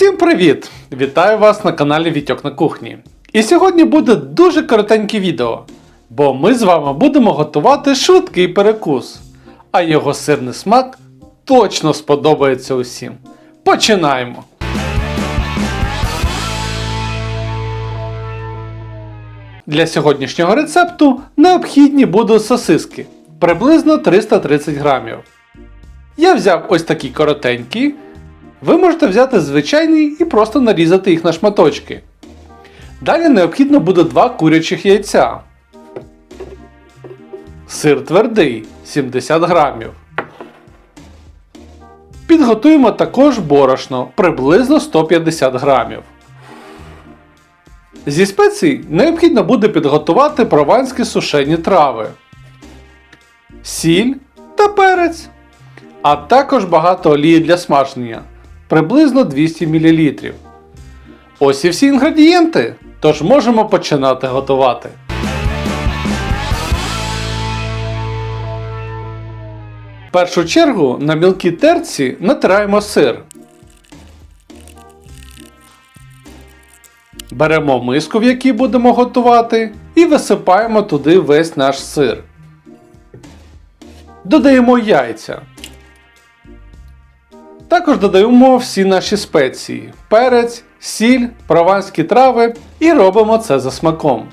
Всім привіт! Вітаю вас на каналі Вітьок на кухні. І сьогодні буде дуже коротеньке відео, бо ми з вами будемо готувати швидкий перекус, а його сирний смак точно сподобається усім. Починаємо! Для сьогоднішнього рецепту необхідні будуть сосиски приблизно 330 грамів. Я взяв ось такі коротенькі. Ви можете взяти звичайний і просто нарізати їх на шматочки. Далі необхідно буде 2 курячих яйця. Сир твердий 70 грамів. Підготуємо також борошно приблизно 150 грамів. Зі спецій необхідно буде підготувати прованські сушені трави, сіль та перець, а також багато олії для смаження приблизно 200 мл. Ось і всі інгредієнти, тож можемо починати готувати. В першу чергу на мілкій терці натираємо сир. Беремо миску, в якій будемо готувати, і висипаємо туди весь наш сир. Додаємо яйця. Також додаємо всі наші спеції: перець, сіль, прованські трави і робимо це за смаком.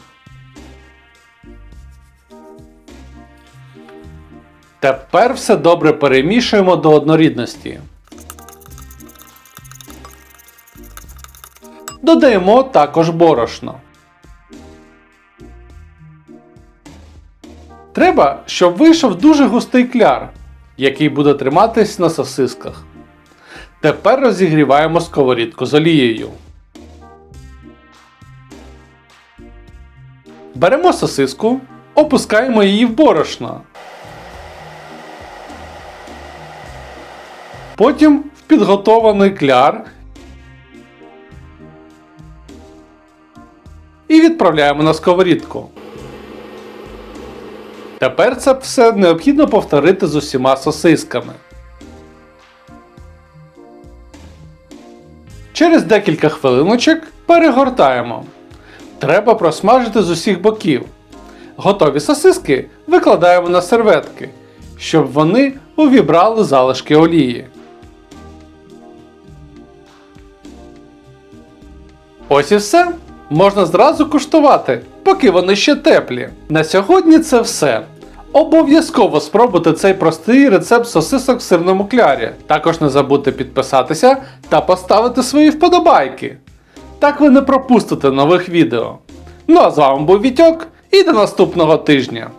Тепер все добре перемішуємо до однорідності. Додаємо також борошно. Треба, щоб вийшов дуже густий кляр, який буде триматись на сосисках. Тепер розігріваємо сковорідку з олією. Беремо сосиску, опускаємо її в борошно. Потім в підготований кляр і відправляємо на сковорідку. Тепер це все необхідно повторити з усіма сосисками. Через декілька хвилиночок перегортаємо. Треба просмажити з усіх боків. Готові сосиски викладаємо на серветки, щоб вони увібрали залишки олії. Ось і все. Можна зразу куштувати, поки вони ще теплі. На сьогодні це все. Обов'язково спробуйте цей простий рецепт сосисок в сирному клярі. Також не забудьте підписатися та поставити свої вподобайки. Так ви не пропустите нових відео. Ну а з вами був Вітьок і до наступного тижня.